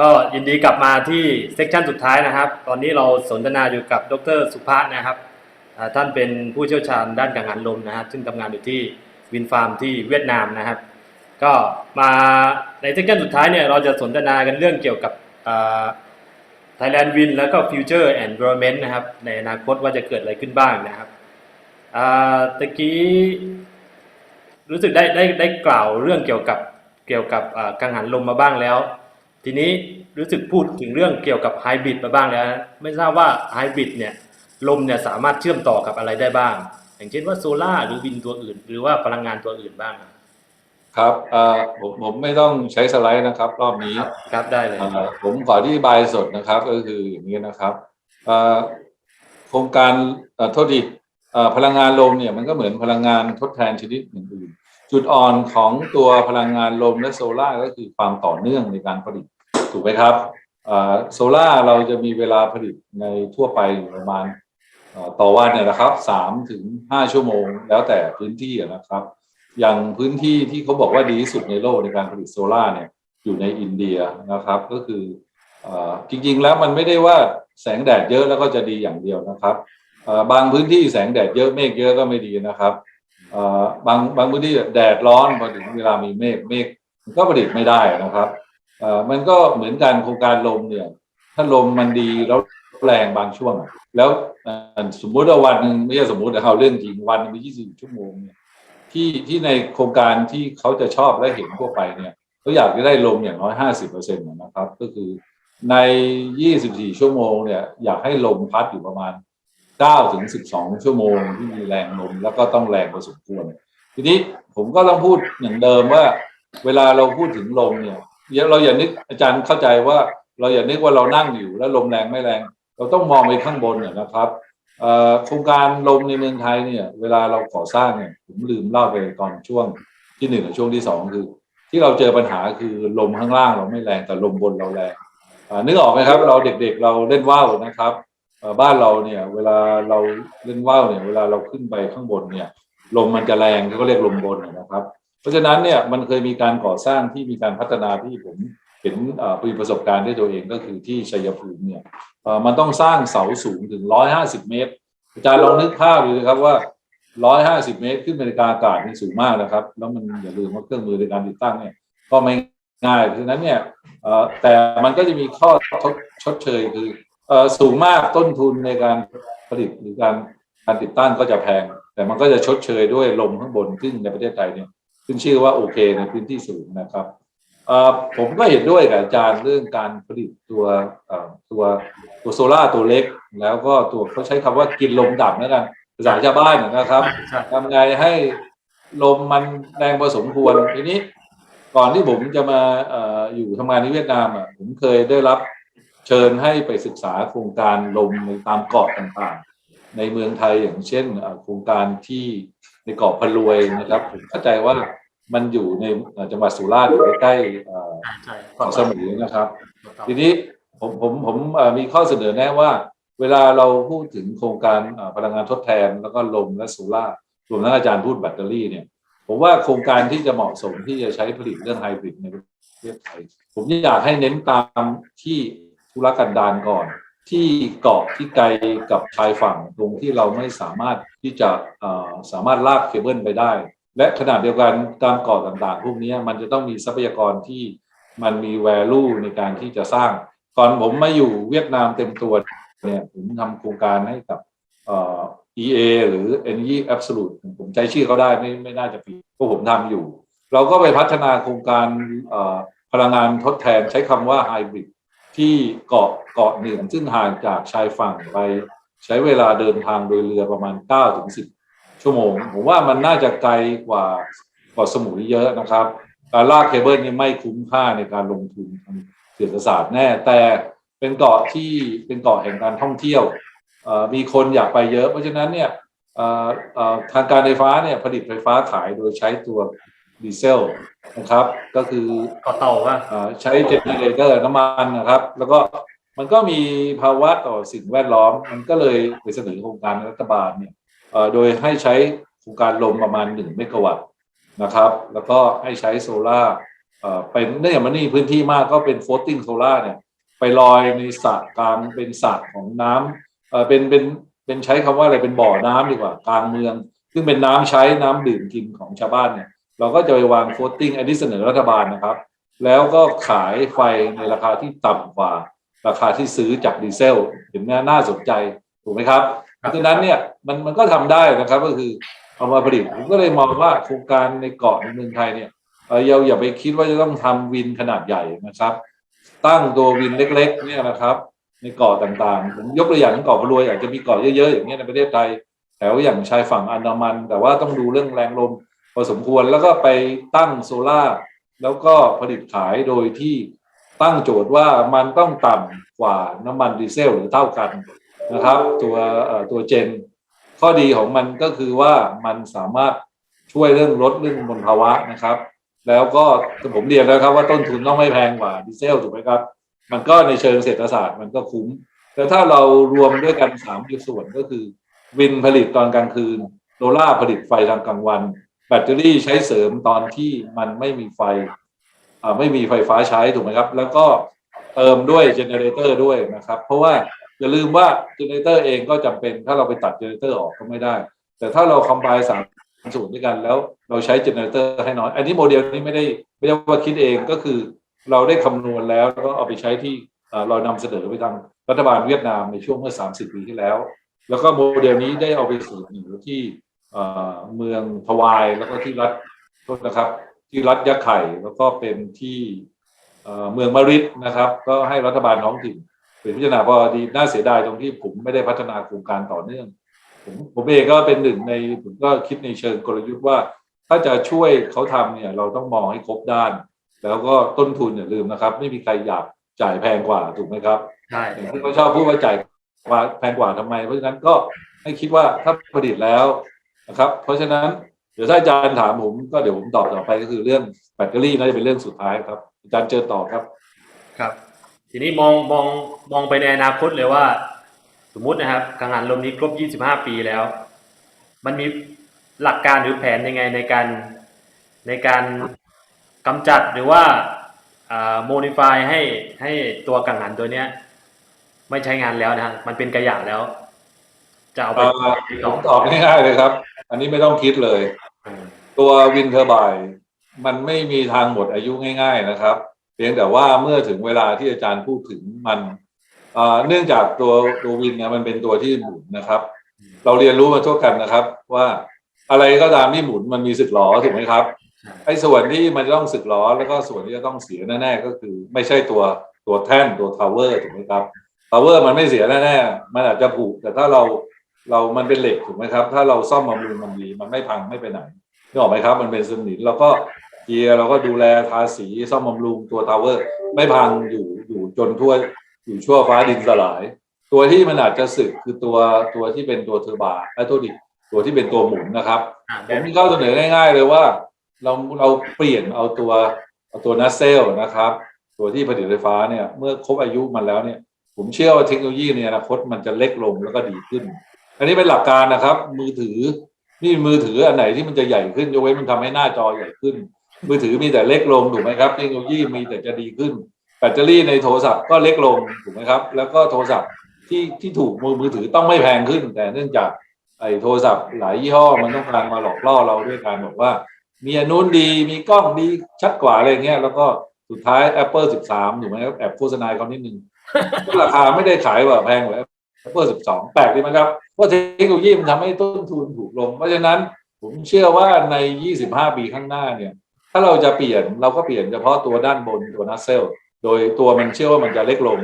ก็ยินดีกลับมาที่เซกชันสุดท้ายนะครับ ตอนนี้เราสนทนาอยู่กับดรสุภาพนะครับท่านเป็นผู้เชี่ยวชาญด้านกังหันลมนะครับซึ่งทำงานอยู่ที่วินฟาร์มที่เวียดนามนะครับ ก็มาในเซกชันสุดท้ายเนี่ยเราจะสนทนากันเรื่องเกี่ยวกับอ่า Thailand Win แล้วก็ Future Environment นะครับ ในอนาคตว่าจะเกิดอะไรขึ้นบ้างนะครับตะกี้รู้สึกได้ได้ได้กล่าวเรื่องเกี่ยวกับเกี่ยวกับอ่ากังหันลมมาบ้างแล้ว ทีนี้รู้สึกพูดถึงเรื่องเกี่ยวกับไฮบริดมาบ้างแล้ว ไม่ทราบว่าไฮบริดเนี่ยลมเนี่ยสามารถเชื่อมต่อกับอะไรได้บ้าง อย่างเช่นว่าโซล่าร์หรือวินตัวอื่น หรือว่าพลังงานตัวอื่นบ้างครับเอ่อผมผมไม่ต้องใช้สไลด์นะครับ รอบนี้ครับได้เลยเอ่อผมขออธิบายสดนะครับ ก็คืออย่างนี้นะครับเอ่อโครงการเอ่อโทษดีเอ่อพลังงานลมเนี่ยมันก็เหมือนพลังงานทดแทนชนิดอื่นๆ จุดอ่อนของตัวพลังงานลมและโซล่าร์ก็คือความต่อเนื่องในการผลิตถูกไหมครับโซล่าร์เราจะมีเวลาผลิตในทั่วไปอยู่ประมาณต่อวันเนี่ยนะครับสามถึงห้าชั่วโมง แล้วแต่พื้นที่นะครับ อย่างพื้นที่ที่เขาบอกว่าดีที่สุดในโลกในการผลิตโซล่าร์เนี่ยอยู่ในอินเดียนะครับ ก็คืออจริงๆแล้วมันไม่ได้ว่าแสงแดดเยอะแล้วก็จะดีอย่างเดียวนะครับบางพื้นที่แสงแดดเยอะเมฆเยอะก็ไม่ดีนะครับ บางบางพื้นที่แดดร้อนพอถึงเวลามีเมฆเมฆมันก็ผลิตไม่ได้นะครับมันก็เหมือนกันโครงการลมเนี่ย ถ้าลมมันดีแล้วแรงบางช่วง แล้วสมมุติว่าวันหนึ่งไม่ใช่สมมุติเอาเรื่องจริงวันมี 24 ชั่วโมงเนี่ยที่ที่ในโครงการที่เขาจะชอบและเห็นทั่วไปเนี่ยเขาอยากจะได้ลมอย่างน้อยห้าสิบเปอร์เซ็นต์นะครับ ก็คือในยี่สิบสี่ชั่วโมงเนี่ยอยากให้ลมพัดอยู่ประมาณ เก้าถึงสิบสองชั่วโมงที่มีแรงลมแล้วก็ต้องแรงพอสมควร ทีนี้ผมก็ต้องพูดอย่างเดิมว่า เวลาเราพูดถึงลมเนี่ยเราอย่านึกอาจารย์เข้าใจว่าเราอย่านึกว่าเรานั่งอยู่แล้วลมแรงไม่แรง เราต้องมองไปข้างบนเนี่ยนะครับโครงการลมในเมืองไทยเนี่ย เวลาเราก่อสร้างเนี่ยผมลืมเล่าไปตอนช่วงที่หนึ่งกับช่วงที่สองคือ ที่เราเจอปัญหาคือลมข้างล่างเราไม่แรงแต่ลมบนเราแรงนึกออกไหมครับ เราเด็กๆ เราเล่นว่าวนะครับ บ้านเราเนี่ย เวลาเราเล่นว่าวเนี่ย เวลาเราขึ้นไปข้างบนเนี่ย ลมมันจะแรงเขาก็เรียกลมบนนะครับ เพราะฉะนั้นเนี่ยมันเคยมีการก่อสร้างที่มีการพัฒนาที่ผมเห็นอ่ามีประสบการณ์ด้วยตัวเองก็คือที่ชัยภูมิเนี่ยมันต้องสร้างเสาสูงถึง150เมตร อาจารย์ลองนึกภาพดูนะครับว่า150เมตรขึ้นไปในกลางอากาศนี่สูงมากนะครับ แล้วมันอย่าลืมว่าเครื่องมือในการติดตั้งเนี่ยก็ไม่ง่ายเพราะฉะนั้นเนี่ยเออแต่มันก็จะมีข้อชดเชยคือ สูงมากต้นทุนในการผลิตหรือการการติดตั้งก็จะแพง แต่มันก็จะชดเชยด้วยลมข้างบนซึ่งในประเทศไทยเนี่ยขึ้นชื่อว่าโอเคในพื้นที่สูงนะครับเอ่อผมก็เห็นด้วยกับอาจารย์เรื่องการผลิตตัวเอ่อตัวตัวโซล่าร์ตัวเล็ก แล้วก็ตัวเขาใช้คำว่ากินลมดับแล้วกันภาษาชาวบ้านนะครับใช่ทำไงให้ลมมันแรงพอสมควรทีนี้ ก่อนที่ผมจะมาเอ่ออยู่ทำงานที่เวียดนามอะผมเคยได้รับ เชิญให้ไปศึกษาโครงการลมในตามเกาะต่างๆ ในเมืองไทยอย่างเช่นเอ่อโครงการที่ในเกาะพะรวยนะครับ ผมเข้าใจว่ามันอยู่ในเอ่อจังหวัดสุราษฎร์อยู่ใกล้ๆเอ่อใช่เกาะสมุยนะครับ ทีนี้ผมผมผมเอ่อมีข้อเสนอแนะว่า เวลาเราพูดถึงโครงการเอ่อพลังงานทดแทน แล้วก็ลมและโซล่าร์รวมทั้งอาจารย์พูดแบตเตอรี่เนี่ยผมว่าโครงการที่จะเหมาะสมที่จะใช้ผลิตเรื่องไฮบริดในประเทศไทย ผมอยากให้เน้นตามที่ ธุรกันดารก่อน ที่เกาะที่ไกลกับชายฝั่งตรงที่เราไม่สามารถที่จะสามารถลากเคเบิลไปได้ และขนาดเดียวกันตามเกาะต่างๆ พวกนี้มันจะต้องมีทรัพยากรที่มันมี value ในการที่จะสร้างก่อนผมมาอยู่เวียดนามเต็มตัวเนี่ยผมทำโครงการให้กับเอ่อ EA หรือ Energy Absolute ผมใช้ชื่อเขาได้ไม่ไม่น่าจะผิดเพราะผมทำอยู่ เราก็ไปพัฒนาโครงการพลังงานทดแทนใช้คำว่าไฮบริด ที่เกาะเกาะเหนึ่งซึ่งห่างจากชายฝั่งไปใช้เวลาเดินทางโดยเรือประมาณ9ถึง10 ชั่วโมง ผมว่ามันน่าจะไกลกว่าเกาะสมุยเยอะนะครับ การลากเคเบิลนี่ไม่คุ้มค่าในการลงทุนทางเศรษฐศาสตร์แน่ แต่เป็นเกาะที่เป็นเกาะแห่งการท่องเที่ยวมีคนอยากไปเยอะ เพราะฉะนั้นเนี่ยทางการไฟฟ้าเนี่ยผลิตไฟฟ้าขายโดยใช้ตัว ดีเซลนะครับ ก็คือก่อเต่าว่าเอ่อใช้เจเนเรเตอร์น้ำมันนะครับ แล้วก็มันก็มีภาวะต่อสิ่งแวดล้อม มันก็เลยไปเสนอโครงการรัฐบาลเนี่ยเอ่อโดยให้ใช้โครงการลมประมาณ1เมกะวัตต์นะครับ แล้วก็ให้ใช้โซลาร์เอ่อเป็นเนื่องจากมันนี่พื้นที่มากก็เป็น floating solar เนี่ย ไปลอยในสระกลางเป็นสระของน้ำเอ่อเป็นเป็นเป็นใช้คำว่าอะไรเป็นบ่อน้ำดีกว่ากลางเมือง ซึ่งเป็นน้ำใช้น้ำดื่มกินของชาวบ้านเนี่ย เราก็จะไปวาง floating อันที่เสนอรัฐบาลนะครับ แล้วก็ขายไฟในราคาที่ต่ำกว่า ราคาที่ซื้อจากดีเซลเห็นไหมน่าสนใจถูกไหมครับเพราะฉะนั้นเนี่ยมันมันก็ทำได้นะครับก็คือเอามาผลิตผมก็เลยมองว่าโครงการในเกาะในเมืองไทยเนี่ยเอ่อเราอย่าไปคิดว่าจะต้องทำวินขนาดใหญ่นะครับ ตั้งตัววินเล็กๆ เนี่ยนะครับ ในเกาะต่างๆ ผมยกตัวอย่างเกาะพะรวยอาจจะมีเกาะเยอะๆอย่างเงี้ยในประเทศไทยแถวอย่างชายฝั่งอันดามัน แต่ว่าต้องดูเรื่องแรงลม พอสมควรแล้วก็ไปตั้งโซล่าแล้วก็ผลิตขายโดยที่ตั้งโจทย์ว่ามันต้องต่ำกว่าน้ำมันดีเซลหรือเท่ากันนะครับ ตัวตัวเจน ข้อดีของมันก็คือว่ามันสามารถช่วยเรื่องลดเรื่องมลภาวะนะครับ แล้วก็ผมเรียนแล้วครับว่าต้นทุนต้องไม่แพงกว่าดีเซลถูกไหมครับ มันก็ในเชิงเศรษฐศาสตร์มันก็คุ้ม แต่ถ้าเรารวมด้วยกันสามส่วนก็คือ วินผลิตตอนกลางคืนโซล่าผลิตไฟตอนกลางวัน แบตเตอรี่ใช้เสริมตอนที่มันไม่มีไฟไม่มีไฟฟ้าใช้ถูกไหมครับ แล้วก็เติมด้วยเจเนเรเตอร์ด้วยนะครับ เพราะว่าอย่าลืมว่าเจเนเรเตอร์เองก็จำเป็นถ้าเราไปตัดเจเนเรเตอร์ออกก็ไม่ได้ แต่ถ้าเราคอมไบสามสูตรด้วยกันแล้วเราใช้เจเนเรเตอร์ให้น้อย อันนี้โมเดลนี้ไม่ได้ไม่ได้ว่าคิดเองก็คือเราได้คำนวณแล้วแล้วก็เอาไปใช้ที่เรานำเสนอไปทางรัฐบาลเวียดนามในช่วงเมื่อ 30 ปีที่แล้ว แล้วก็โมเดลนี้ได้เอาไปสู่อยู่ที่ เอ่อเมืองทวายแล้วก็ที่รัฐโทษนะครับ ที่รัฐยะไข่แล้วก็เป็นที่เอ่อเมืองมาริดนะครับ ก็ให้รัฐบาลท้องถิ่นเป็นพิจารณาพอดีน่าเสียดายตรงที่ผมไม่ได้พัฒนาโครงการต่อเนื่อง ผมผมเองก็เป็นหนึ่งในผมก็คิดในเชิงกลยุทธ์ว่า ถ้าจะช่วยเขาทำเนี่ยเราต้องมองให้ครบด้าน แล้วก็ต้นทุนอย่าลืมนะครับ ไม่มีใครอยากจ่ายแพงกว่าถูกไหมครับใช่อย่างที่เขาชอบพูดว่าจ่ายกว่าแพงกว่าทำไม เพราะฉะนั้นก็ให้คิดว่าถ้าผลิตแล้ว นะครับ เพราะฉะนั้นเดี๋ยวถ้าอาจารย์ถามผมก็เดี๋ยวผมตอบต่อไปก็คือเรื่องแบตเตอรี่น่าจะเป็นเรื่องสุดท้ายครับ อาจารย์เจอต่อครับ ครับ ทีนี้มองมองมองไปในอนาคตเลยว่า สมมุตินะครับกังหันลมนี้ครบ 25 ปีแล้ว มันมีหลักการหรือแผนยังไงในการในการกำจัดหรือว่าโมดิฟายให้ให้ตัวกังหันตัวเนี้ย ไม่ใช้งานแล้วนะฮะมันเป็นกระยะแล้ว จะเอาไปเอ่อผมตอบง่ายๆเลยครับ อันนี้ไม่ต้องคิดเลย ตัววินเทอร์ไบมันไม่มีทางหมดอายุง่าย ๆนะครับ เพียงแต่ว่าเมื่อถึงเวลาที่อาจารย์พูดถึงมันเอ่อเนื่องจากตัวตัววินเนี่ยมันเป็นตัวที่หมุนนะครับ เราเรียนรู้มาทั่วกันนะครับ ว่าอะไรก็ตามที่หมุนมันมีสึกหรอถูกไหมครับใช่ไอ้ส่วนที่มันจะต้องสึกหรอแล้วก็ส่วนที่จะต้องเสียแน่ๆก็คือ ไม่ใช่ตัวตัวแท่นตัวทาวเวอร์ถูกไหมครับทาวเวอร์มันไม่เสียแน่ๆมันอาจจะผุแต่ถ้าเรา เรามันเป็นเหล็กถูกไหมครับ ถ้าเราซ่อมบำรุงมันดีมันไม่พังไม่ไปไหนนึกออกไหมครับ มันเป็นสนิมเราก็เกียร์เราก็ดูแลทาสีซ่อมบำรุงตัวทาวเวอร์ ไม่พังอยู่อยู่จนทั่วอยู่ชั่วฟ้าดินสลาย ตัวที่มันอาจจะสึกคือตัวตัวที่เป็นตัวเทอร์บาไอ้ตัวดิตัวที่เป็นตัวหมุนนะครับอ่าผมมีข้อเสนอง่าย ๆ เลยว่า เราเราเปลี่ยนเอาตัวเอาตัวนัสเซลนะครับ ตัวที่ผลิตไฟฟ้าเนี่ยเมื่อครบอายุมันแล้วเนี่ย ผมเชื่อว่าเทคโนโลยีในอนาคตมันจะเล็กลงแล้วก็ดีขึ้น อันนี้เป็นหลักการนะครับ มือถือนี่มือถืออันไหนที่มันจะใหญ่ขึ้นยกเว้นมันทำให้หน้าจอใหญ่ขึ้น มือถือมีแต่เล็กลงถูกไหมครับเทคโนโลยีมีแต่จะดีขึ้น แบตเตอรี่ในโทรศัพท์ก็เล็กลงถูกไหมครับ แล้วก็โทรศัพท์ที่ที่ถูกมือมือถือต้องไม่แพงขึ้น แต่เนื่องจากไอ้โทรศัพท์หลายยี่ห้อมันต้องการมาหลอกล่อเราด้วยการบอกว่า มีอันนู้นดีมีกล้องดีชัดกว่าอะไรเงี้ยแล้วก็สุดท้าย Apple 13ถูกไหมครับแอบโฆษณาเขานิดนึงราคาไม่ได้ขายแบบแพงกว่า Apple 12แปลกดีไหมครับว่าเทคโนโลยีมันทำให้ต้นทุนถูกลง เพราะฉะนั้นผมเชื่อว่าใน 25 ปีข้างหน้าเนี่ย ถ้าเราจะเปลี่ยนเราก็เปลี่ยนเฉพาะตัวด้านบนตัวนัสเซล โดยตัวมันเชื่อว่ามันจะเล็กลง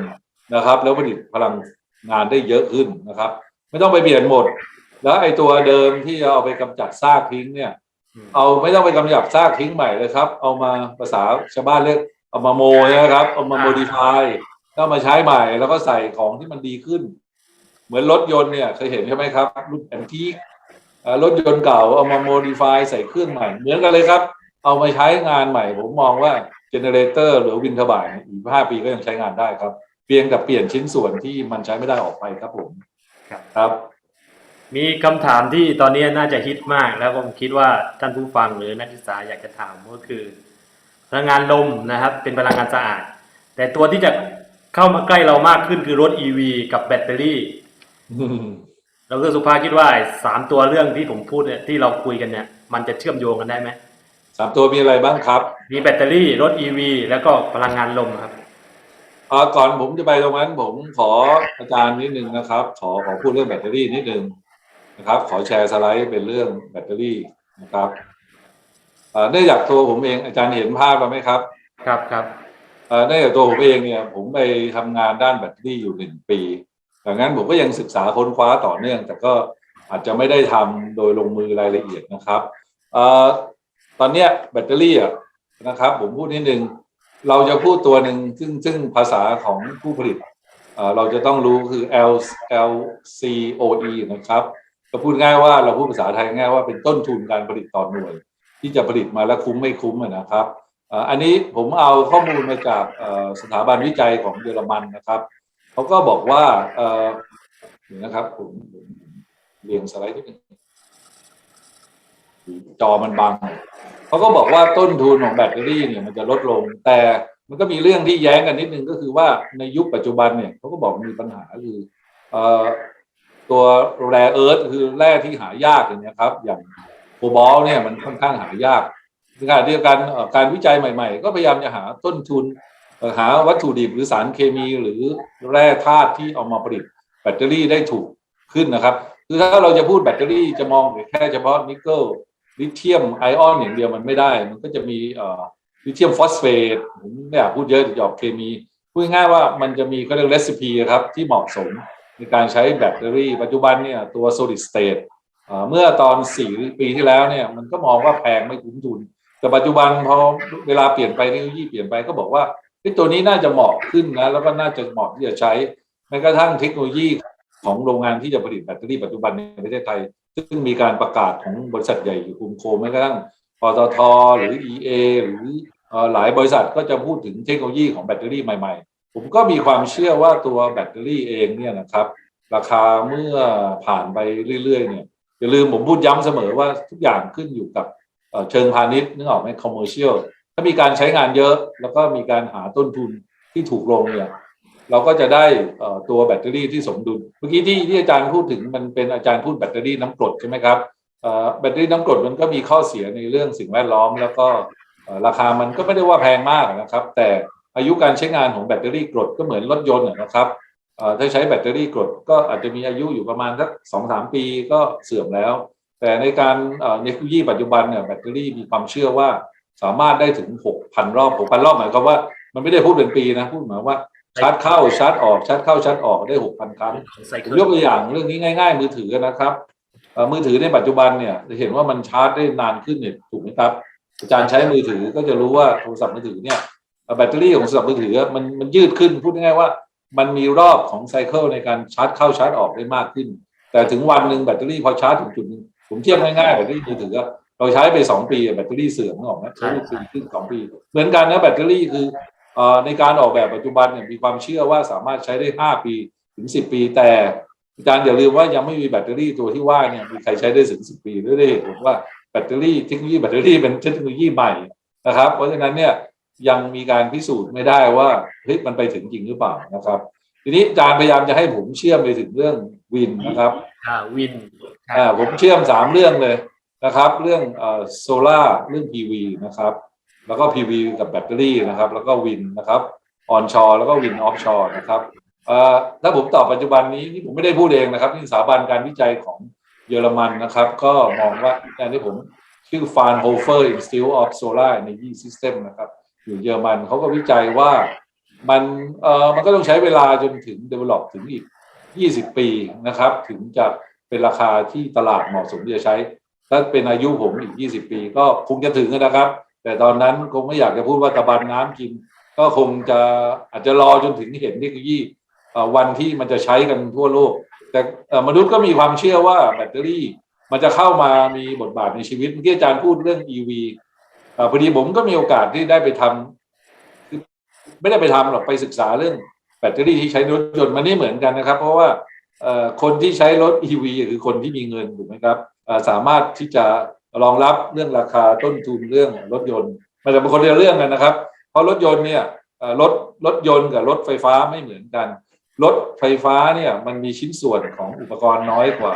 นะครับ แล้วผลิตพลังงานได้เยอะขึ้นนะครับ ไม่ต้องไปเปลี่ยนหมด แล้วไอ้ตัวเดิมที่จะเอาไปกำจัดซากทิ้งเนี่ย เอาไม่ต้องไปกำจัดซากทิ้งใหม่เลยครับ เอามาภาษาชาวบ้านเรียกเอามาโมนะครับ เอามาโมดิฟายก็มาใช้ใหม่แล้วก็ใส่ของที่มันดีขึ้น เหมือนรถยนต์เนี่ยเคยเห็นใช่ไหมครับรุ่นแอนทีครถยนต์เก่าเอามาโมดิฟายใส่เครื่องใหม่ เหมือนกันเลยครับ เอามาใช้งานใหม่ ผมมองว่าเจเนเรเตอร์หรือวินเทอร์บายอีกห้าปีก็ยังใช้งานได้ครับ เพียงแต่เปลี่ยนชิ้นส่วนที่มันใช้ไม่ได้ออกไปครับผมครับครับมีคำถามที่ตอนนี้น่าจะฮิตมาก แล้วผมคิดว่าท่านผู้ฟังหรือนักศึกษาอยากจะถามก็คือ พลังงานลมนะครับ เป็นพลังงานสะอาด แต่ตัวที่จะเข้ามาใกล้เรามากขึ้นคือรถ EV กับแบตเตอรี่ อืมดรสุภาคิดว่าไอ้สามตัวเรื่องที่ผมพูดเนี่ยที่เราคุยกันเนี่ย มันจะเชื่อมโยงกันได้ไหมสามตัวมีอะไรบ้างครับ มีแบตเตอรี่รถ EV แล้วก็พลังงานลมครับเอ่อก่อนผมจะไปตรงนั้นผมขออาจารย์นิดนึงนะครับ ขอขอพูดเรื่องแบตเตอรี่นิดนึงนะครับ ขอแชร์สไลด์เป็นเรื่องแบตเตอรี่นะครับเอ่อเนื่องจากตัวผมเองอาจารย์เห็นภาพแล้วไหมครับ ครับครับเอ่อเนื่องจากตัวผมเองเนี่ย ผมไปทำงานด้านแบตเตอรี่อยู่หนึ่งปี ดังนั้นผมก็ยังศึกษาค้นคว้าต่อเนื่อง แต่ก็อาจจะไม่ได้ทำโดยลงมือรายละเอียดนะครับอตอนเนี้ยแบตเตอรี่นะครับ ผมพูดนิดนึงเราจะพูดตัวหนึ่งซึ่งซึ่งภาษาของผู้ผลิตเราจะต้องรู้คือ L L C O E นะครับก็พูดง่ายว่าเราพูดภาษาไทยง่ายว่าเป็นต้นทุนการผลิตต่อหน่วย ที่จะผลิตมาแล้วคุ้มไม่คุ้มนะครับ อันนี้ผมเอาข้อมูลมาจากสถาบันวิจัยของเยอรมันนะครับ เขาก็บอกว่าเอ่อเดี๋ยนะครับผมผมเรียงสไลด์นิดนึงจอมันบังเขาก็บอกว่าต้นทุนของแบตเตอรี่เนี่ยมันจะลดลง แต่มันก็มีเรื่องที่แย้งกันนิดนึงก็คือว่าในยุคปัจจุบันเนี่ยเขาก็บอกมีปัญหาคือเอ่อตัวแร่เอิร์ธคือแร่ที่หายากอย่างนี้ครับ อย่างโคบอลเนี่ยมันค่อนข้างหายากในขณะเดียวกันเอ่อการวิจัยใหม่ ๆ ก็พยายามจะหาต้นทุน หาวัตถุดิบหรือสารเคมีหรือแร่ธาตุที่เอามาผลิตแบตเตอรี่ได้ถูกขึ้นนะครับ คือถ้าเราจะพูดแบตเตอรี่จะมองแค่เฉพาะนิกเกิลลิเธียมไอออนอย่างเดียวมันไม่ได้ มันก็จะมีลิเธียมฟอสเฟตผมไม่อยากพูดเยอะจะออกเคมี พูดง่ายว่ามันจะมีก็เรียกเรซิปีครับที่เหมาะสมในการใช้แบตเตอรี่ปัจจุบันเนี่ยตัว solid state เอ่อเมื่อตอน4ปีที่แล้วเนี่ยมันก็มองว่าแพงไม่คุ้มทุน แต่ปัจจุบันพอเวลาเปลี่ยนไปเทคโนโลยีเปลี่ยนไปก็บอกว่า เฮ้ยตัวนี้น่าจะเหมาะขึ้นนะแล้วก็น่าจะเหมาะที่จะใช้แม้กระทั่งเทคโนโลยีของโรงงานที่จะผลิตแบตเตอรี่ปัจจุบันในประเทศไทย ซึ่งมีการประกาศของบริษัทใหญ่อยู่คุมโคแม้กระทั่งปตทหรือ EA หรือหลายบริษัทก็จะพูดถึงเทคโนโลยีของแบตเตอรี่ใหม่ๆ ผมก็มีความเชื่อว่าตัวแบตเตอรี่เองเนี่ยนะครับ ราคาเมื่อผ่านไปเรื่อยๆเนี่ยอย่าลืมผมพูดย้ำเสมอว่าทุกอย่างขึ้นอยู่กับเชิงพาณิชย์นึกออกไหม commercial ถ้ามีการใช้งานเยอะ แล้วก็มีการหาต้นทุนที่ถูกลงเนี่ยเราก็จะได้ตัวแบตเตอรี่ที่สมดุล เมื่อกี้ที่ที่อาจารย์พูดถึงมันเป็นอาจารย์พูดแบตเตอรี่น้ำกรดใช่ไหมครับแบตเตอรี่น้ำกรดมันก็มีข้อเสียในเรื่องสิ่งแวดล้อม แล้วก็ราคามันก็ไม่ได้ว่าแพงมากนะครับ แต่อายุการใช้งานของแบตเตอรี่กรดก็เหมือนรถยนต์นะครับถ้าใช้แบตเตอรี่กรดก็อาจจะมีอายุอยู่ประมาณสักสองสามปีก็เสื่อมแล้ว แต่ในการเอ่อในเทคโนโลยีปัจจุบันเนี่ยแบตเตอรี่มีความเชื่อว่า สามารถได้ถึงหกพันรอบหกพันรอบหมายความว่า มันไม่ได้พูดเป็นปีนะ พูดหมายว่าชาร์จเข้าชาร์จออกชาร์จเข้าชาร์จออกได้หกพันครั้งไซผมเคิลยกตัวอย่างเรื่องนี้ง่าย ๆ มือถือนะครับเอ่อมือถือในปัจจุบันเนี่ยจะเห็นว่ามันชาร์จได้นานขึ้นเนี่ยถูกไหมครับอาจารย์ใช้มือถือก็จะรู้ว่าโทรศัพท์มือถือเนี่ยเอ่อแบตเตอรี่ของโทรศัพท์มือถือมันมันยืดขึ้นพูดง่ายๆว่า มันมีรอบของไซเคิลในการชาร์จเข้าชาร์จออกได้มากขึ้น แต่ถึงวันหนึ่งแบตเตอรี่พอชาร์จถึงจุดหนึงผมเทียบง่ายๆแบตเตอรี่มือถืออะ เราใช้ไปสองปีอะแบตเตอรี่เสื่อมนึกออกไหมใช้ไปปีครึ่งสองปี เหมือนกันนะแบตเตอรี่คือเอ่อในการออกแบบปัจจุบันเนี่ยมีความเชื่อว่าสามารถใช้ได้ห้าปีถึงสิบปี แต่อาจารย์อย่าลืมว่ายังไม่มีแบตเตอรี่ตัวที่ว่าเนี่ยมีใครใช้ได้ถึงสิบปีด้วยได้เหตุผลว่าแบตเตอรี่เทคโนโลยีแบตเตอรี่เป็นเทคโนโลยีใหม่นะครับ เพราะฉะนั้นเนี่ยยังมีการพิสูจน์ไม่ได้ว่าเฮ้ยมันไปถึงจริงหรือเปล่านะครับ ทีนี้อาจารย์พยายามจะให้ผมเชื่อมไปถึงเรื่องวินนะครับ อ่าวินอ่าผมเชื่อมสามเรื่องเลย นะครับ เรื่องโซล่าเรื่อง PV นะครับ แล้วก็ PV กับแบตเตอรี่นะครับ แล้วก็วินนะครับออนชอแล้วก็วินออฟชอนะครับถ้าผมตอบปัจจุบันนี้นี่ผมไม่ได้พูดเองนะครับนี่สถาบันการวิจัยของเยอรมันนะครับ ก็มองว่าอย่างที่ผมชื่อ Fraunhofer Institute of Solar Energy System นะครับ อยู่เยอรมันเขาก็วิจัยว่ามันเอ่อมันก็ต้องใช้เวลาจนถึง develop ถึงอีก 20 ปีนะครับ ถึงจะเป็นราคาที่ตลาดเหมาะสมที่จะใช้ ถ้าเป็นอายุผมอีก20ปี ก็คงจะถึงนะครับ แต่ตอนนั้นคงไม่อยากจะพูดว่าตะบันน้ำกิน ก็คงจะอาจจะรอจนถึงเห็นเทคโนโลยีวันที่มันจะใช้กันทั่วโลก แต่มนุษย์ก็มีความเชื่อว่าแบตเตอรี่ มันจะเข้ามามีบทบาทในชีวิตเมื่อกี้อาจารย์พูดเรื่อง EV อพอดีผมก็มีโอกาสที่ได้ไปทำคือไม่ได้ไปทำหรอกไปศึกษาเรื่องแบตเตอรี่ที่ใช้รถยนต์มันไม่เหมือนกันนะครับ เพราะว่าคนที่ใช้รถ EV คือคนที่มีเงินถูกไหมครับ สามารถที่จะรองรับเรื่องราคาต้นทุนเรื่องรถยนต์ไมันจะเป็นคนละเรื่องกันนะครับ เพราะรถยนต์เนี่ยเอ่อรถรถยนต์กับรถไฟฟ้าไม่เหมือนกัน รถไฟฟ้าเนี่ยมันมีชิ้นส่วนของอุปกรณ์น้อยกว่า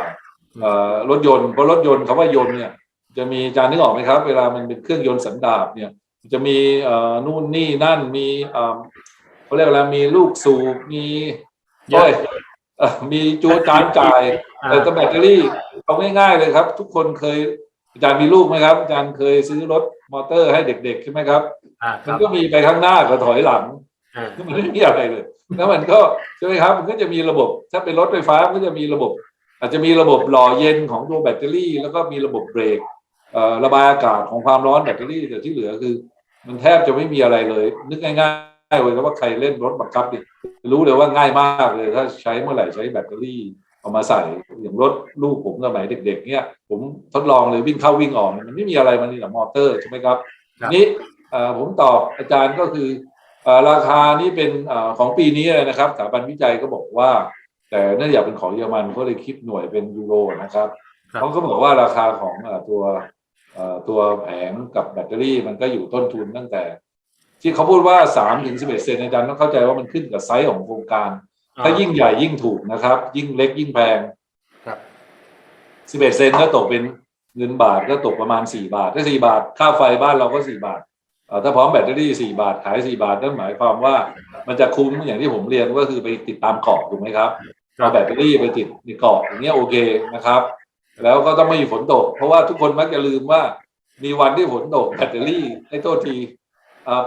เอ่อรถยนต์เพราะรถยนต์คำว่ายนต์เนี่ยจะมีอาจารย์นึกออกไหมครับ เวลามันเป็นเครื่องยนต์สันดาปเนี่ยจะมีเอ่อนู่นนี่นั่นมีเอ่อเขาเรียกอะไรมีลูกสูบมีเยอะโอ้ยเอ่อ มีจูการจ่ายอ่าแต่ตัวแบตเตอรี่เอาง่ายๆเลยครับ ทุกคนเคยอาจารย์มีลูกไหมครับ อาจารย์เคยซื้อรถมอเตอร์ให้เด็กๆใช่ไหมครับอ่าคมัรันบก็มีไปข้างหน้ากับถอยหลังอ่ามันไม่มีอะไรเลย แล้วมันก็ใช่ไหมครับ มันก็จะมีระบบ ถ้าเป็นรถไฟฟ้ามันก็จะมีระบบ อาจจะมีระบบหล่อเย็นของตัวแบตเตอรี่ แล้วก็มีระบบเบรกเอ่อระบายอากาศของความร้อนแบตเตอรี่แต่ที่เหลือคือ มันแทบจะไม่มีอะไรเลย นึกง่ายๆ เลยครับว่าใครเล่นรถบังคับเนี่ยรู้เลยว่าง่ายมากเลยถ้าใช้เมื่อไหร่ใช้แบตเตอรี่เอามาใส่อย่างรถลูกผมสมัยเด็ก ๆ เนี่ย ผมทดลองเลยวิ่งเข้าวิ่งออกมันไม่มีอะไรมันมีแต่มอเตอร์ใช่ไหมครับครับนี้เอ่อผมตอบอาจารย์ก็คือเอ่อราคานี้เป็นเออของปีนี้เลยนะครับสถาบันวิจัยก็บอกว่า แต่เนื่องจากเป็นของเยอรมันก็เลยคิดหน่วยเป็นยูโรนะครับครับเขาก็บอกว่าราคาของเอ่อตัวเอ่อตัวแผงกับแบตเตอรี่มันก็อยู่ต้นทุนตั้งแต่ ที่เขาพูดว่า3ถึง11เซนอาจารย์ต้องเข้าใจว่ามันขึ้นกับไซส์ของโครงการ ถ้ายิ่งใหญ่ยิ่งถูกนะครับ ยิ่งเล็กยิ่งแพงครับ11เซนก็ตกเป็นเงินบาทก็ตกประมาณ4บาท ถ้า4บาทค่าไฟบ้านเราก็4บาทเอ่อถ้าพร้อมแบตเตอรี่4บาทขาย4บาทนั่นหมายความว่ามันจะคุ้มอย่างที่ผมเรียนก็คือไปติดตามเกาะถูกไหมครับเอาแบตเตอรี่ไปติดในเกาะอย่างเงี้ยโอเคนะครับ แล้วก็ต้องไม่มีฝนตก เพราะว่าทุกคนมักจะลืมว่า มีวันที่ฝนตกแบตเตอรี่ให้โทษทีเอ่อ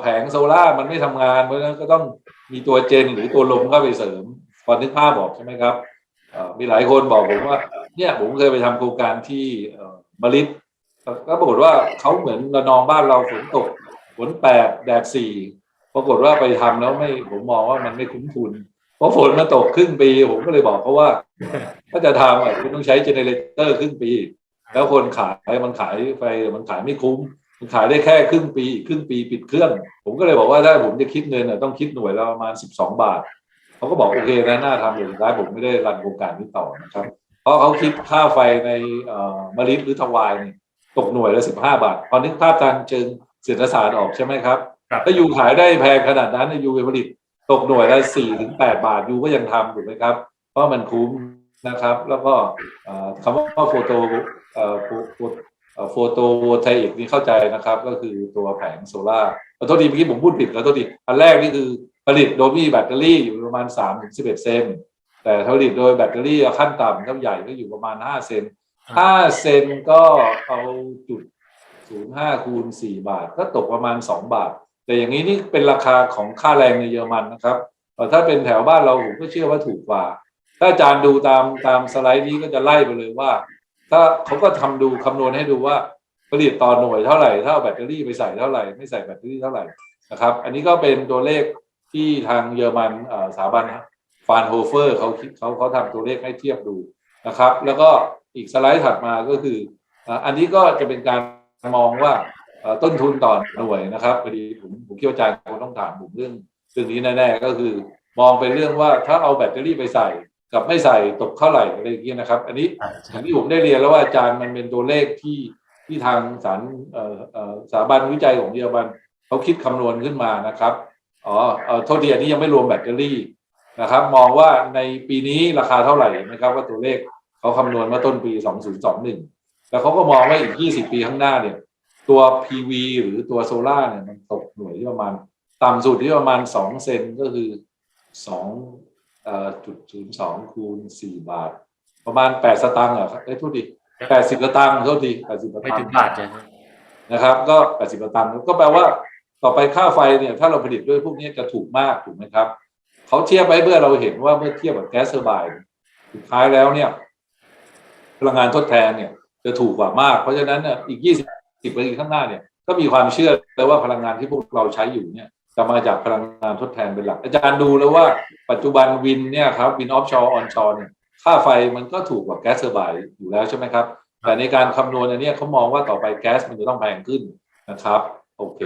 แผงโซล่ามันไม่ทำงานเพราะฉะนั้นก็ต้องมีตัวเจนหรือตัวลมเข้าไปเสริมพอนึกภาพบอกใช่ไหมครับมีหลายคนบอกผมว่า เนี่ยผมเคยไปทำโครงการที่มะลิดก็ปรากฏว่าเขาเหมือนระนองบ้านเราฝนตกฝนแปดแดดสี่ปรากฏว่าไปทำแล้วไม่ผมมองว่ามันไม่คุ้มทุน เพราะฝนมันตกครึ่งปีผมก็เลยบอกเขาว่า ถ้าจะทำอะคุณต้องใช้เจเนเรเตอร์ครึ่งปี แล้วคนขายมันขายไฟมันขายไม่คุ้ม ขายได้แค่ครึ่งปีอีกครึ่งปีปิดเครื่อง ผมก็เลยบอกว่าถ้าผมจะคิดเงินอะต้องคิดหน่วยละประมาณสิบสองบาทเขาก็บอกโอเคนะน่าทำเลยสุดท้ายผมไม่ได้รันโครงการนี้ต่อนะครับ เพราะเขาคิดค่าไฟในเอ่อมะลิหรือทวายเนี่ยตกหน่วยละสิบห้าบาทพอนึกภาพทางเชิงเศรษฐศาสตร์ออกใช่ไหมครับครับถ้ายูขายได้แพงขนาดนั้นยูไปผลิตตกหน่วยละสี่ถึงแปดบาทยูก็ยังทำถูกไหมครับ เพราะมันคุ้มนะครับ แล้วก็เอ่อคำว่าโฟโตเอ่อโฟ โฟเอ่อโฟโตโวลตาอิกนี่เข้าใจนะครับ ก็คือตัวแผงโซล่าร์ขอโทษทีเมื่อกี้ผมพูดผิดขอโทษทีอันแรกนี่คือผลิตโดยมีแบตเตอรี่อยู่ประมาณ3ามถึงสิบเอ็ดเซนแต่ผลิตโดยแบตเตอรี่ขั้นต่ำก็ใหญ่ก็อยู่ประมาณ 5 เซน5เซนก็เอาจุด05คูณ4บาท ก็ตกประมาณ 2 บาท แต่อย่างนี้นี่เป็นราคาของค่าแรงในเยอรมันนะครับเอ่อถ้าเป็นแถวบ้านเราผมก็เชื่อว่าถูกกว่า ถ้าอาจารย์ดูตามตามสไลด์นี้ก็จะไล่ไปเลยว่า ถ้าเขาก็ทำดูคำนวณให้ดูว่าผลิตต่อหน่วยเท่าไหร่ถ้าเอาแบตเตอรี่ไปใส่เท่าไหร่ไม่ใส่แบตเตอรี่เท่าไหร่นะครับ อันนี้ก็เป็นตัวเลขที่ทางเยอรมันสถาบันฟานโฮเฟอร์เขาคิดเขาเขาทำตัวเลขให้เทียบดูนะครับ แล้วก็อีกสไลด์ถัดมาก็คือ อันนี้ก็จะเป็นการมองว่าต้นทุนต่อหน่วยนะครับพอดีผมผมคิดว่าอาจารย์คงต้องถามผมเรื่องเรื่องนี้แน่ๆก็คือ มองเป็นเรื่องว่าถ้าเอาแบตเตอรี่ไปใส่ กับไม่ใส่ตกเท่าไหร่อะไรอย่างเงี้ยนะครับ อันนี้อ่าอย่างที่ผมได้เรียนแล้วว่าอาจารย์มันเป็นตัวเลขที่ที่ทางสารเอ่อเอ่อสถาบันวิจัยของเยอรมันเขาคิดคำนวณขึ้นมานะครับอ๋อเอ่อโทษทีอันนี้ยังไม่รวมแบตเตอรี่นะครับ มองว่าในปีนี้ราคาเท่าไหร่นะครับ ว่าตัวเลขเขาคำนวณมาต้นปี 2021 แล้วเขาก็มองว่าอีก 20 ปีข้างหน้าเนี่ยตัว PV หรือตัวโซล่าร์เนี่ยมันตกหน่วยที่ประมาณ ต่ำสุดที่ประมาณ 2 เซนก็คือ2เอ่อ จุดศูนย์สองคูณ4บาท ประมาณ8สตางค์เหรอครับเอ้ยโทษที80สตางค์โทษที80สไม่ตางถึงค์บาทใช่ไหมนะครับ ก็80สตางค์ก็แปลว่า ต่อไปค่าไฟเนี่ย ถ้าเราผลิตด้วยพวกนี้จะถูกมากถูกไหมครับเขาเทียบไว้เพื่อเราเห็นว่าเมื่อเทียบกับแก๊สเทอร์ไบน์สุดท้ายแล้วเนี่ย พลังงานทดแทนเนี่ย จะถูกกว่ามาก เพราะฉะนั้นเนี่ยอีก20ปีข้างหน้าเนี่ย ก็มีความเชื่อเลยว่าพลังงานที่พวกเราใช้อยู่เนี่ย จะมาจากพลังงานทดแทนเป็นหลัก อาจารย์ดูแล้วว่าปัจจุบันวินเนี่ยครับวินออฟชอร์ออนชอร์เนี่ยค่าไฟมันก็ถูกกว่าแก๊สเทอร์ไบน์อยู่แล้วใช่ไหมครับ แต่ในการคำนวณอันเนี้ยเขามองว่าต่อไปแก๊สมันจะต้องแพงขึ้นนะครับ โอเค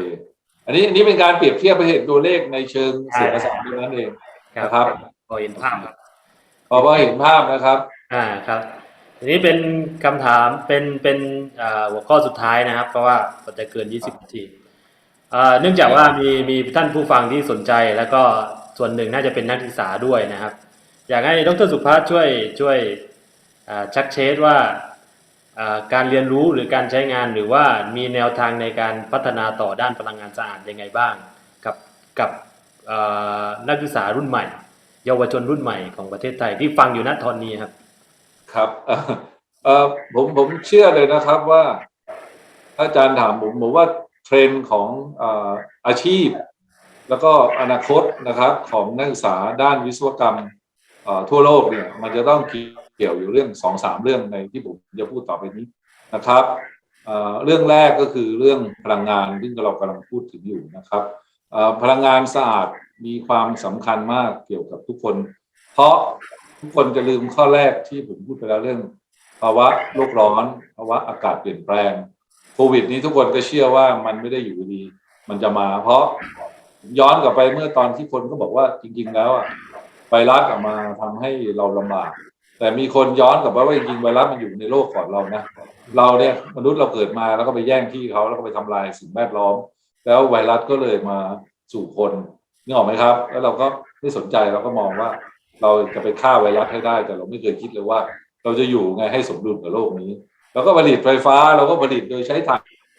อันนี้อันนี้เป็นการเปรียบเทียบไปเห็นตัวเลขในเชิงเศรษฐศาสตร์เท่านั้นเองนะครับพอเห็นภาพครับพอพอเห็นภาพนะครับ อ่าครับทีนี้เป็นคำถามเป็นเป็นอ่าหัวข้อสุดท้ายนะครับ เพราะว่าก็จะเกิน20นาที เอ่อเนื่องจากว่ามีมีท่านผู้ฟังที่สนใจแล้วก็ส่วนหนึ่งน่าจะเป็นนักศึกษาด้วยนะครับ อยากให้ดรสุภาพช่วยช่วยอ่าชักเชสว่าอ่าการเรียนรู้หรือการใช้งานหรือว่ามีแนวทางในการพัฒนาต่อด้านพลังงานสะอาดยังไงบ้าง กับกับอ่านักศึกษารุ่นใหม่ เยาวชนรุ่นใหม่ของประเทศไทยที่ฟังอยู่ณตอนนี้ครับ ครับเอ่อเอ่อผมผมเชื่อเลยนะครับว่าถ้าอาจารย์ถามผมผมว่า เทรนด์ของอาชีพ แล้วก็อนาคตนะครับของนักศึกษาด้านวิศวกรรมทั่วโลกเนี่ยมันจะต้องเกี่ยวอยู่เรื่องสองสามเรื่องในที่ผมจะพูดต่อไปนี้นะครับเรื่องแรกก็คือเรื่องพลังงานซึ่งเรากำลังพูดถึงอยู่นะครับพลังงานสะอาดมีความสำคัญมากเกี่ยวกับทุกคน เพราะทุกคนจะลืมข้อแรกที่ผมพูดไปแล้วเรื่องภาวะโลกร้อนภาวะอากาศเปลี่ยนแปลง โควิด นี้ทุกคนก็เชื่อว่ามันไม่ได้อยู่ดี มันจะมา เพราะย้อนกลับไปเมื่อตอนที่คนก็บอกว่าจริง ๆ แล้วอะไวรัสออกมาทำให้เราลำบาก แต่มีคนย้อนกลับไปว่าจริงๆไวรัสมันอยู่ในโลกก่อนเรานะเราเนี่ยมนุษย์เราเกิดมาแล้วก็ไปแย่งที่เขาแล้วก็ไปทำลายสิ่งแวดล้อม แล้วไวรัสก็เลยมาสู่คนนึกออกไหมครับ แล้วเราก็ไม่สนใจเราก็มองว่า เราจะไปฆ่าไวรัสให้ได้ แต่เราไม่เคยคิดเลยว่า เราจะอยู่ไงให้สมดุลกับโลกนี้ เราก็ผลิตไฟฟ้าเราก็ผลิตโดยใช้ถ่า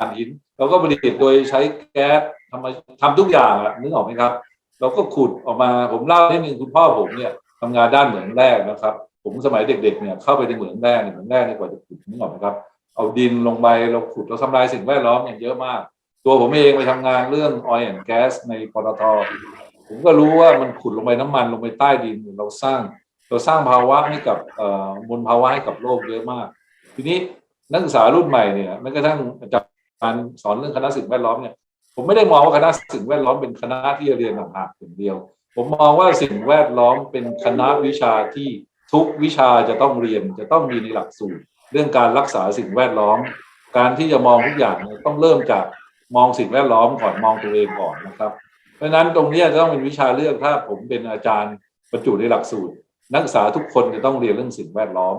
นหิน เราก็ผลิตโดยใช้แก๊สทำมาทำทุกอย่างอะนึกออกไหมครับ เราก็ขุดออกมาผมเล่าให้หนึ่งคุณพ่อผมเนี่ยทำงานด้านเหมืองแร่นะครับ ผมสมัยเด็ก ๆเนี่ยเข้าไปในเหมืองแร่เหมืองแร่เนี่ยกว่าจะขุดนึกออกไหมครับเอาดินลงไปเราขุดเราทำลายสิ่งแวดล้อมอย่างเยอะมาก ตัวผมเองไปทำงานเรื่อง oil and gas ในปตทผมก็รู้ว่ามันขุดลงไปน้ำมันลงไปใต้ดินเราสร้าง เราสร้างภาวะให้กับเอ่อมลภาวะให้กับโลกเยอะมาก ทีนี้ นักศึกษารุ่นใหม่เนี่ยแม้กระทั่งอาจารย์สอนเรื่องคณะสิ่งแวดล้อมเนี่ยผมไม่ได้มองว่าคณะสิ่งแวดล้อมเป็นคณะที่จะเรียนต่างหากอย่างเดียว ผมมองว่าสิ่งแวดล้อมเป็นคณะวิชาที่ทุกวิชาจะต้องเรียนจะต้องมีในหลักสูตร เรื่องการรักษาสิ่งแวดล้อม การที่จะมองทุกอย่างต้องเริ่มจากมองสิ่งแวดล้อมก่อนมองตัวเองก่อนนะครับ เพราะฉะนั้นตรงนี้จะต้องเป็นวิชาเลือกถ้าผมเป็นอาจารย์บรรจุในหลักสูตร นักศึกษาทุกคนจะต้องเรียนเรื่องสิ่งแวดล้อม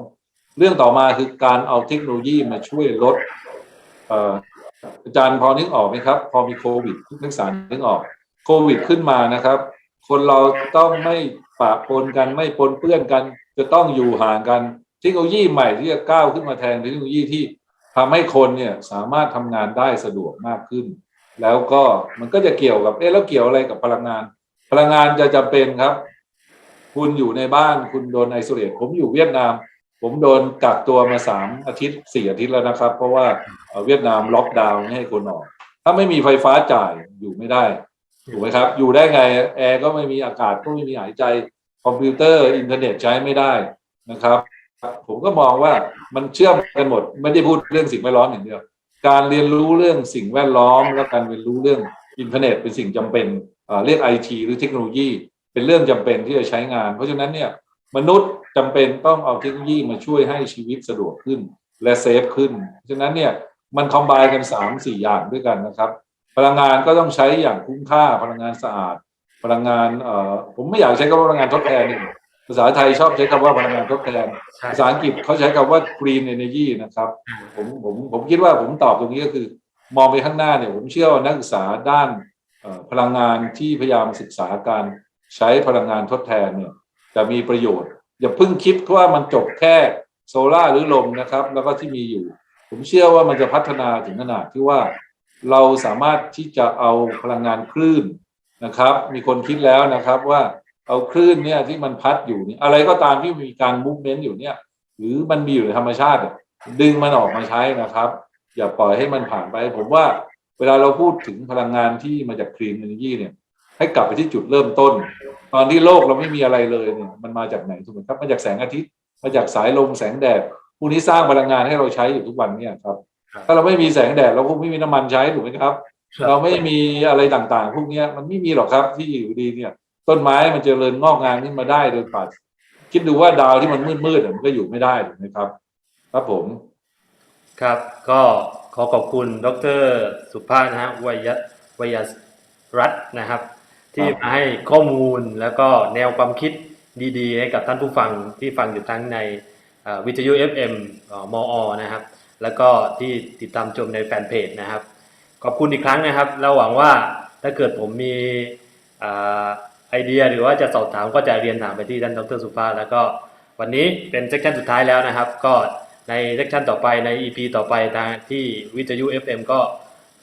เรื่องต่อมาคือการเอาเทคโนโลยีมาช่วยลดอาจารย์พอนึกออกไหมครับ พอมีโควิดนักศึกษานึกออกโควิดขึ้นมานะครับ คนเราต้องไม่ปะปนกันไม่ปนเปื้อนกัน จะต้องอยู่ห่างกันเทคโนโลยีใหม่ที่จะก้าวขึ้นมาแทนเทคโนโลยีที่ทำให้คนเนี่ยสามารถทำงานได้สะดวกมากขึ้น แล้วก็มันก็จะเกี่ยวกับเอ๊ะแล้วเกี่ยวอะไรกับพลังงาน พลังงานจะจำเป็นครับ คุณอยู่ในบ้านคุณโดนไอโซเลตผมอยู่เวียดนาม ผมโดนกักตัวมาสามอาทิตย์สี่อาทิตย์แล้วนะครับ เพราะว่าเวียดนามล็อกดาวน์ไม่ให้คนออก ถ้าไม่มีไฟฟ้าจ่ายอยู่ไม่ได้ถูกไหมครับ อยู่ได้ไงแอร์ก็ไม่มีอากาศก็ไม่มีหายใจคอมพิวเตอร์อินเทอร์เน็ตใช้ไม่ได้นะครับ ผมก็มองว่ามันเชื่อมกันหมด ไม่ได้พูดเรื่องสิ่งแวดล้อมอย่างเดียว การเรียนรู้เรื่องสิ่งแวดล้อม และการเรียนรู้เรื่องอินเทอร์เน็ตเป็นสิ่งจำเป็นเรียกไอทีหรือเทคโนโลยี เป็นเรื่องจำเป็นที่จะใช้งาน เพราะฉะนั้นเนี่ย มนุษย์จำเป็นต้องเอาเทคโนโลยีมาช่วยให้ชีวิตสะดวกขึ้น และเซฟขึ้นเพราะฉะนั้นเนี่ยมันคอมไบกันสามสี่อย่างด้วยกันนะครับ พลังงานก็ต้องใช้อย่างคุ้มค่าพลังงานสะอาด พลังงานเอ่อผมไม่อยากใช้คำว่าพลังงานทดแทนเนี่ยภาษาไทยชอบใช้คำว่าพลังงานทดแทนใช่ภาษาอังกฤษเขาใช้คำว่า green energy นะครับ ผมผมผมคิดว่าผมตอบตรงนี้ก็คือ มองไปข้างหน้าเนี่ยผมเชื่อว่านักศึกษาด้านเอ่อพลังงานที่พยายามศึกษาการใช้พลังงานทดแทนเนี่ย จะมีประโยชน์ อย่าเพิ่งคิดว่ามันจบแค่โซลาหรือลมนะครับ แล้วก็ที่มีอยู่ ผมเชื่อว่ามันจะพัฒนาถึงขนาดที่ว่าเราสามารถที่จะเอาพลังงานคลื่นนะครับ มีคนคิดแล้วนะครับว่าเอาคลื่นเนี่ยที่มันพัดอยู่นี่อะไรก็ตามที่มีการมูฟเมนต์อยู่เนี่ย หรือมันมีอยู่ในธรรมชาติ ดึงมันออกมาใช้นะครับ อย่าปล่อยให้มันผ่านไป ผมว่าเวลาเราพูดถึงพลังงานที่มาจากคลีนเอเนจีเนี่ย ให้กลับไปที่จุดเริ่มต้น ตอนที่โลกเราไม่มีอะไรเลยเนี่ยมันมาจากไหนถูกไหมครับมาจากแสงอาทิตย์มาจากสายลมแสงแดดพวกนี้สร้างพลังงานให้เราใช้อยู่ทุกวันเนี่ยครับ ถ้าเราไม่มีแสงแดดเราคงไม่มีน้ำมันใช้ถูกไหมครับ เราไม่มีอะไรต่างๆ พวกเนี้ยมันไม่มีหรอกครับที่อยู่ดีเนี่ย ต้นไม้มันจเจริญงอกงามขึ้นมาได้โดยปราศคิดดูว่าดาวที่มันมืดๆอะมันก็อยู่ไม่ได้ถูกไหมครับ ครับผม ครับ ก็ขอขอบคุณดรสุภาพนะฮะวยยวยรัตน์นะครับ ที่มาให้ข้อมูลแล้วก็แนวความคิดดีๆ ให้กับท่านผู้ฟังที่ฟังอยู่ทั้งในวิทยุ FM เอ่อมอ นะครับ แล้วก็ที่ติดตามชมในแฟนเพจนะครับ ขอบคุณอีกครั้งนะครับแล้วหวังว่าถ้าเกิดผมมีอไอเดียหรือว่าจะสอบถามก็จะเรียนถามไปที่ท่านดรสุภาพ แล้วก็วันนี้เป็นเซสชันสุดท้ายแล้วนะครับ ก็ในเซสชันต่อไปใน EP ต่อไปทางที่วิทยุ FM ก็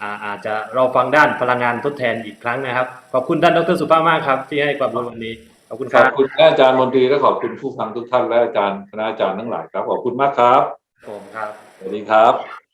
อ่าอาจจะรอฟังด้านพลังงานทดแทนอีกครั้งนะครับ ขอบคุณท่านดรสุภาพมากครับ ที่ให้ความรู้วันนี้ ขอบคุณขครัอบบคุณอาจารย์มนตรีและขอบคุณผู้ฟังทุกท่านและอาจารย์คณะอาจารย์ทั้งหลายครับ ขอบคุณมากครับผมครับสวัสดีครับ